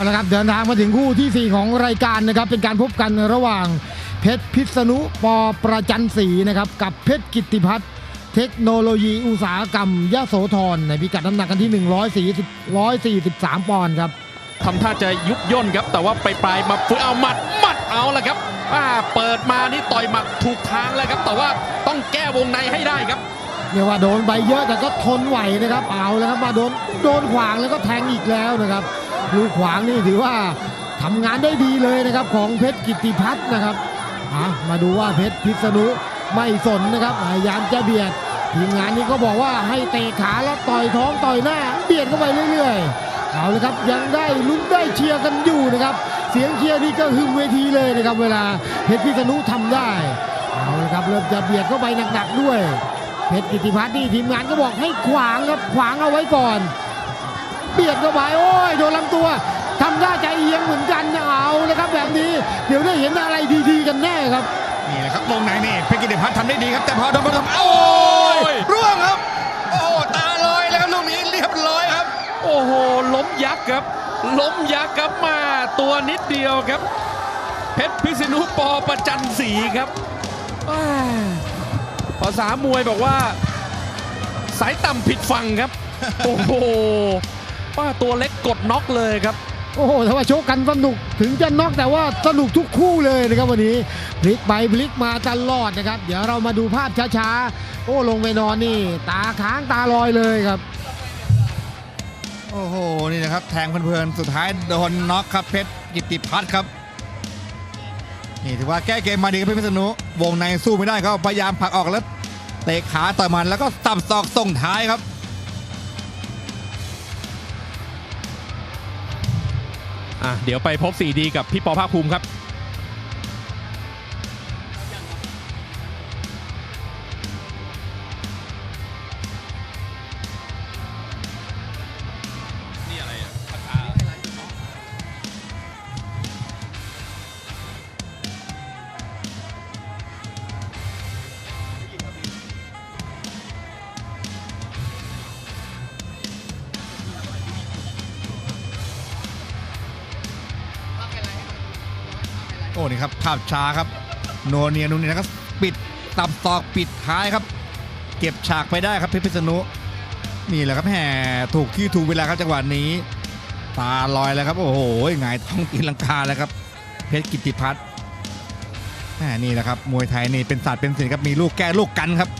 เอาละครับเดินทางมาถึงคู่ทีสี่ 4 ของรายการนะครับ เป็นการพบกันระหว่างเพชรพิษณุปอประจันศรีนะครับ กับเพชรกิตติพัฒน์เทคโนโลยีอุตสาหกรรมยะโสธรในพิกัดน้ำหนักกันที่ 140 143 ปอนด์ครับทำท่าจะยุบย่นครับ แต่ว่าไปปลายๆมาฟื้นเอาหมัดหมัดเอาละครับอ่าเปิดมานี่ต่อยหมัดถูกทางแล้วครับ แต่ว่าต้องแก้วงในให้ได้ครับเรียกว่าโดนไปเยอะแต่ก็ทนไหวนะครับเอาแล้วครับมาโดนโดนขวางแล้วก็แทงอีกแล้วนะครับ ลูกขวางนี่ถือว่าทำงานได้ดีเลยนะครับของเพชรกิติพัฒน์นะครับมาดูว่าเพชรพิษณุไม่สนนะครับพยายามจะเบียดทีมงานนี้ก็บอกว่าให้เตะขาแล้วต่อยท้องต่อยหน้า เบียดเข้าไปเรื่อยๆเอาเลยครับยังได้ลุ้นได้เชียร์กันอยู่นะครับ เสียงเชียร์นี่ก็หึมเวทีเลยนะครับ เวลาเพชรพิษณุทำได้เอาเลยครับเริ่มจะเบียดเข้าไปหนักๆด้วย เพชรกิติพัฒน์นี่ทีมงานก็บอกให้ขวางครับขวางเอาไว้ก่อน เบียดเข้าไปโอ้ยโดนลำตัวทำท่าใจเอียงเหมือนกันเอาเลยครับแบบนี้เดี๋ยวได้เห็นอะไรดีๆกันแน่ครับนี่แหละครับวงในนี่เพชรกิติพัฒน์ทำได้ดีครับแต่พอโดนประทำโอ้โอ้ยยร่วงครับ โอ้ตาลอยแล้วครับลูกนี้เรียบร้อยครับ โอ้โหล้มยักษ์ครับ ล้มยักษ์ครับมาตัวนิดเดียวครับ เพชรพิษณุปอประจันศรีครับอ่าภาษามวยบอกว่า สายต่ำผิดฝั่งครับ โอ้โห ป้าตัวเล็กกดน็อกเลยครับ โอ้โหแต่ว่าโชคกันสนุกถึงจะน็อกแต่ว่าสนุกทุกคู่เลยนะครับวันนี้พลิกไปพลิกมาตลอดนะครับ เดี๋ยวเรามาดูภาพช้าๆ โอ้ลงไปนอนนี่ ตาค้างตาลอยเลยครับ โอ้โห นี่นะครับ แทงเพลินๆ สุดท้ายโดนน็อกครับเพชรกิติพัฒน์ครับ นี่ถือว่าแก้เกมมาดีครับเพชรพิษณุวงในสู้ไม่ได้ก็พยายามผลักออกแล้วเตะขาต่อยหมันแล้วก็ตับศอกส่งท้ายครับ อะเดี๋ยวไปพบ 4D กับพี่ปอภาคภูมิครับ โอ้นี่ครับภาพช้าครับ โนเนียนุนนี่นะครับ ปิดตับตอกปิดท้ายครับ เก็บฉากไปได้ครับเพชรพิษณุนี่แหละครับแห่ถูกที่ถูกเวลาครับจังหวะนี้ ตาลอยแล้วครับ โอ้โหหงายท้องตีลังกาแล้วครับ เพชรกิติพัฒน์แหมนี่แหละครับมวยไทยนี่เป็นศาสตร์เป็นศิลป์ครับมีลูกแก้ลูกกันครับ